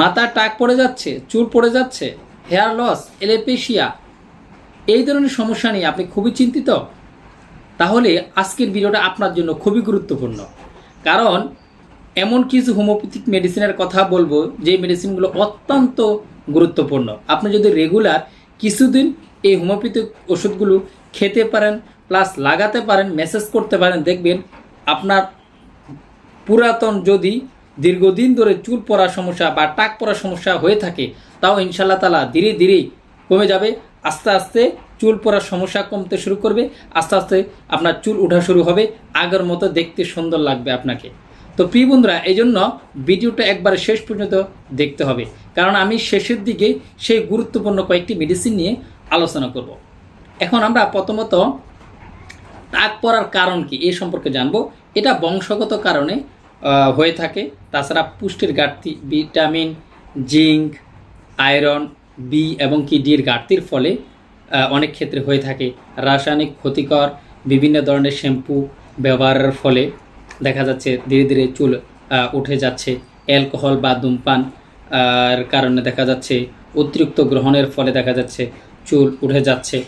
মাথা টাক পড়ে যাচ্ছে, চুল পড়ে যাচ্ছে হেয়ার লস এলেপেশিয়া এই ধরনের সমস্যা নিয়ে আপনি খুবই চিন্তিত? তাহলে আজকের ভিডিওটা আপনার জন্য খুবই গুরুত্বপূর্ণ। কারণ এমন কিছু হোমিওপ্যাথিক মেডিসিনের কথা বলব যে মেডিসিনগুলো অত্যন্ত গুরুত্বপূর্ণ। আপনি যদি রেগুলার কিছুদিন এই হোমিওপ্যাথিক ওষুধগুলো খেতে পারেন প্লাস লাগাতে পারেন মেসেজ করতে পারেন, দেখবেন আপনার পুরাতন যদি দীর্ঘদিন ধরে চুল পড়ার সমস্যা বা টাক পড়ার সমস্যা হয়ে থাকে, তাও ইনশাল্লাহ তালা ধীরে ধীরেই কমে যাবে। আস্তে আস্তে চুল পড়ার সমস্যা কমতে শুরু করবে, আস্তে আস্তে আপনার চুল ওঠা শুরু হবে, আগের মতো দেখতে সুন্দর লাগবে আপনাকে। তো প্রিয় বন্ধুরা এই জন্য ভিডিওটা একবারে শেষ পর্যন্ত দেখতে হবে, কারণ আমি শেষের দিকে সেই গুরুত্বপূর্ণ কয়েকটি মেডিসিন নিয়ে আলোচনা করব। এখন আমরা প্রথমত টাক পড়ার কারণ কি এ সম্পর্কে জানব। এটা বংশগত কারণে হয়ে থাকে। তাছাড়া পুষ্টির ঘাটতি, ভিটামিন, জিঙ্ক, আয়রন, বি এবং কি ডির ঘাটতির ফলে অনেক ক্ষেত্রে হয়ে থাকে। রাসায়নিক ক্ষতিকর বিভিন্ন ধরনের শ্যাম্পু ব্যবহারের ফলে দেখা যাচ্ছে ধীরে ধীরে চুল উঠে যাচ্ছে। অ্যালকোহল বা ধূমপান আর কারণে দেখা যাচ্ছে অতিরিক্ত গ্রহণের ফলে দেখা যাচ্ছে চুল উঠে যাচ্ছে।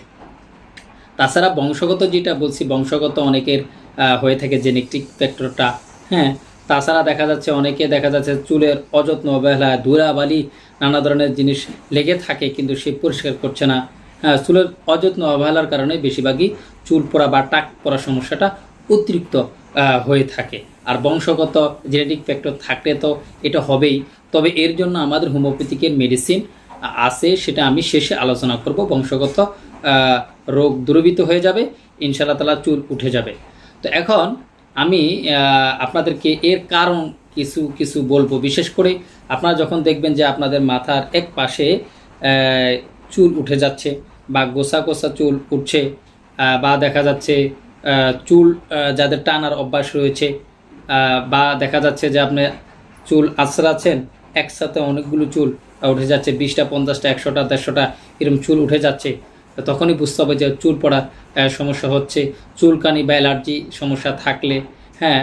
তাছাড়া বংশগত যেটা বলছি, বংশগত অনেকের হয়ে থাকে জেনেটিক ফ্যাক্টরটা হ্যাঁ তাছাড়া দেখা যাচ্ছে অনেকে দেখা যাচ্ছে চুলের অযত্ন অবহেলা ধুলাবালি, নানা ধরনের জিনিস লেগে থাকে কিন্তু সে পরিষ্কার করছে না। হ্যাঁ চুলের অযত্ন, অবহেলার কারণে বেশিরভাগই চুল পড়া বা টাক পড়া সমস্যাটা অতিরিক্ত হয়ে থাকে। আর বংশগত জেনেটিক ফ্যাক্টর থাকলে তো এটা হবেই। তবে এর জন্য আমাদের হোমিওপ্যাথিকের মেডিসিন আছে সেটা আমি শেষে আলোচনা করব। বংশগত রোগ দূরীভূত হয়ে যাবে, ইনশাআল্লাহ তালা চুল উঠে যাবে। তো এখন আমি আপনাদেরকে এর কারণ কিছু কিছু বলব। বিশেষ করে আপনারা যখন দেখবেন যে আপনাদের মাথার এক পাশে চুল উঠে যাচ্ছে বা গোসা গোসা চুল উঠছে বা দেখা যাচ্ছে চুল যাদের টানার অভ্যাস রয়েছে বা দেখা যাচ্ছে যে আপনি চুল আছড়াচ্ছেন একসাথে অনেকগুলো চুল উঠে যাচ্ছে, বিশটা, পঞ্চাশটা, একশোটা, দেড়শোটা এরকম চুল উঠে যাচ্ছে। তখনই বুঝতে হবে যে চুল আহ, সমস্যা হচ্ছে। চুলকানি বা অ্যালার্জি সমস্যা থাকলে হ্যাঁ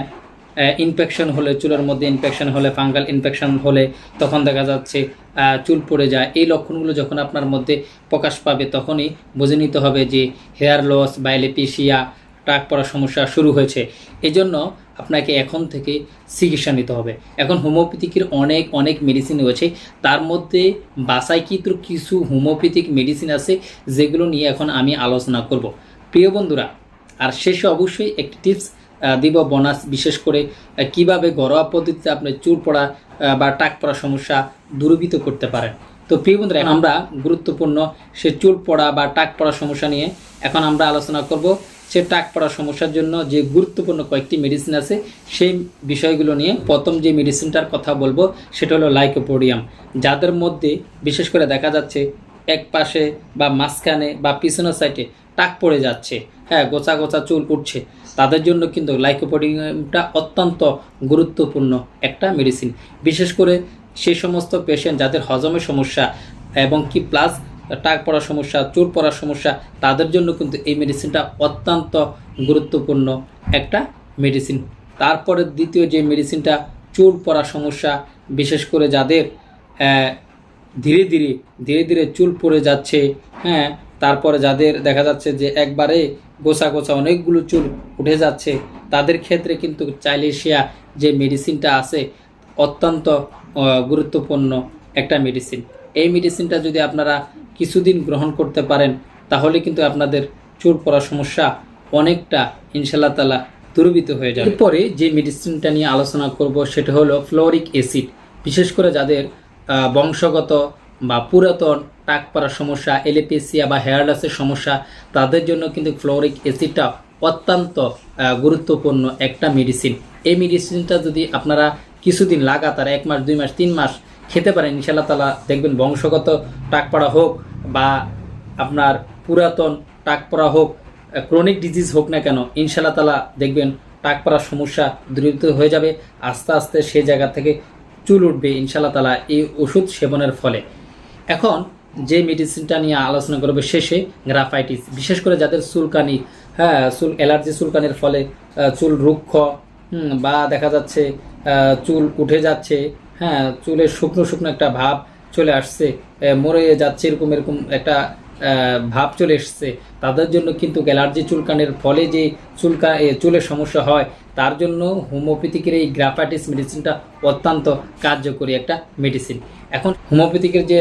ইনফেকশন হলে চুলের মধ্যে ইনফেকশন হলে ফাঙ্গাল ইনফেকশন হলে তখন দেখা যাচ্ছে চুল পড়ে যায়। এই লক্ষণগুলো যখন আপনার মধ্যে প্রকাশ পাবে তখনই বুঝে নিতে হবে যে হেয়ার লস বা এলিপিসিয়া টাক পড়ার সমস্যা শুরু হয়েছে। এই জন্য আপনাকে এখন থেকে চিকিৎসা নিতে হবে। এখন হোমিওপ্যাথিকের অনেক অনেক মেডিসিন রয়েছে। তার মধ্যে বাসাইকৃত কিছু হোমিওপ্যাথিক মেডিসিন আছে, যেগুলো নিয়ে এখন আমি আলোচনা করব। প্রিয় বন্ধুরা, আর শেষে অবশ্যই একটি টিপস দিব বোনাস বিশেষ করে কীভাবে ঘরোয়া পদ্ধতিতে আপনি চুল পড়া বা টাক পড়া সমস্যা দূরীভূত করতে পারেন। তো প্রিয় বন্ধুরা আমরা গুরুত্বপূর্ণ সে চুল পড়া বা টাক পড়া সমস্যা নিয়ে এখন আমরা আলোচনা করব। সে টাক পড়া সমস্যার জন্য যে গুরুত্বপূর্ণ কয়েকটি মেডিসিন আছে, সেই বিষয়গুলো নিয়ে প্রথম যে মেডিসিনটার কথা বলব, সেটা হলো লাইকোপোডিয়াম যাদের মধ্যে বিশেষ করে দেখা যাচ্ছে এক পাশে বা মাঝখানে বা পিছনের সাইডে টাক পড়ে যাচ্ছে হ্যাঁ গোছা গোছা চুল উঠছে তাদের জন্য কিন্তু লাইকোপোডিয়ামটা অত্যন্ত গুরুত্বপূর্ণ একটা মেডিসিন বিশেষ করে সেই সমস্ত পেশেন্ট যাদের হজমের সমস্যা এবং কি প্লাস টাক পড়ার সমস্যা চুল পড়ার সমস্যা, তাদের জন্য কিন্তু এই মেডিসিনটা অত্যন্ত গুরুত্বপূর্ণ একটা মেডিসিন তারপরে দ্বিতীয় যে মেডিসিনটা চুল পড়ার সমস্যা, বিশেষ করে যাদের ধীরে ধীরে ধীরে ধীরে চুল পড়ে যাচ্ছে হ্যাঁ তারপরে যাদের দেখা যাচ্ছে যে একবারে গোছা গোছা অনেকগুলো চুল উঠে যাচ্ছে, তাদের ক্ষেত্রে কিন্তু চাইলেশিয়া যে মেডিসিনটা আছে, অত্যন্ত গুরুত্বপূর্ণ একটা মেডিসিন এই মেডিসিনটা যদি আপনারা কিছুদিন গ্রহণ করতে পারেন, তাহলে কিন্তু আপনাদের চুল পড়ার সমস্যা অনেকটা ইনশাল্লাহ তালা দূরীভূত হয়ে যাবে। এরপরে যে মেডিসিনটা নিয়ে আলোচনা করব, সেটা হলো ফ্লোরিক অ্যাসিড। বিশেষ করে যাদের বংশগত বা পুরাতন টাক পড়ার সমস্যা এলিপেসিয়া বা হেয়ার লসের সমস্যা, তাদের জন্য কিন্তু ফ্লোরিক অ্যাসিডটা অত্যন্ত গুরুত্বপূর্ণ একটা মেডিসিন এই মেডিসিনটা যদি আপনারা কিছুদিন লাগাতার এক মাস, দুই মাস, তিন মাস খেতে পারেন ইনশাল্লাহ তালা দেখবেন বংশগত টাক পড়া হোক বা আপনার পুরাতন টাক পড়া হোক ক্রনিক ডিজিজ হোক না কেন ইনশাল্লাহ তালা দেখবেন টাক পড়ার সমস্যা দূরীভূত হয়ে যাবে, আস্তে আস্তে সে জায়গা থেকে চুল উঠবে ইনশাল্লাহ তালা এই ওষুধ সেবনের ফলে। এখন যে মেডিসিনটা নিয়ে আলোচনা করবে শেষে গ্রাফাইটিস বিশেষ করে যাদের চুলকানি হ্যাঁ চুল অ্যালার্জি চুলকানির ফলে চুল রুক্ষ বা দেখা যাচ্ছে চুল উঠে যাচ্ছে হ্যাঁ চুলের শুকনো শুকনো একটা ভাব চলে আসছে। মরে যাচ্ছে এরকম এরকম একটা ভাব চলে এসছে। তাদের জন্য কিন্তু অ্যালার্জি চুলকানের ফলে যে চুলকা চুলের সমস্যা হয়, তার জন্য হোমিওপ্যাথিকের এই গ্রাফাইটিস মেডিসিনটা অত্যন্ত কার্যকরী একটা মেডিসিন। এখন হোমিওপ্যাথিকের যে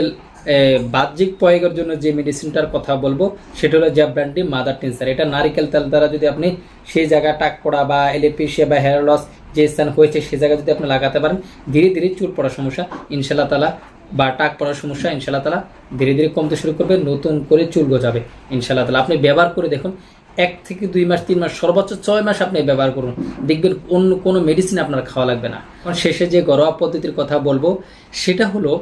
বাহ্যিক প্রয়োগের জন্য যে মেডিসিনটার কথা বলব, সেটা হলো জ্যাব্রান্ডি মাদার টিনসার। এটা নারিকেল তেল দ্বারা যদি আপনি সেই জায়গা টাক পড়া বা এলিপিসিয়া বা হেয়ার লস যে স্থান হয়েছে সে জায়গায় যদি আপনি লাগাতে পারেন, ধীরে ধীরে চুল পড়ার সমস্যা ইনশাল্লাহ তালা বা টাক পড়ার সমস্যা ইনশাল্লাহ তালা ধীরে ধীরে কমতে শুরু করবে, নতুন করে চুল গজাবে ইনশাল্লাহ তালা আপনি ব্যবহার করে দেখুন, এক থেকে দুই মাস, তিন মাস, সর্বোচ্চ ছয় মাস আপনি ব্যবহার করুন। দেখবেন অন্য কোনো মেডিসিন আপনার খাওয়া লাগবে না। এখন শেষে যে ঘরোয়া পদ্ধতির কথা বলব, সেটা হলো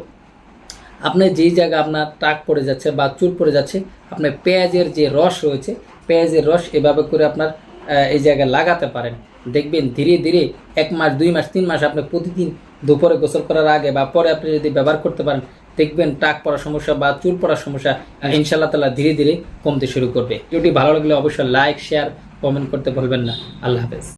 আপনার যেই জায়গা আপনার টাক পড়ে যাচ্ছে বা চুল পড়ে যাচ্ছে, আপনার পেঁয়াজের যে রস রয়েছে, পেঁয়াজের রস এভাবে করে আপনার এই জায়গায় লাগাতে পারেন। দেখবেন ধীরে ধীরে এক মাস, দুই মাস, তিন মাস আপনি প্রতিদিন দুপুরে গোসল করার আগে বা পরে আপনি যদি ব্যবহার করতে পারেন, দেখবেন টাক পড়ার সমস্যা বা চুল পড়ার সমস্যা ইনশাল্লাহ তালা ধীরে ধীরে কমতে শুরু করবে। ভিডিওটি ভালো লাগলে অবশ্যই লাইক, শেয়ার, কমেন্ট করতে ভুলবেন না। আল্লাহ হাফেজ।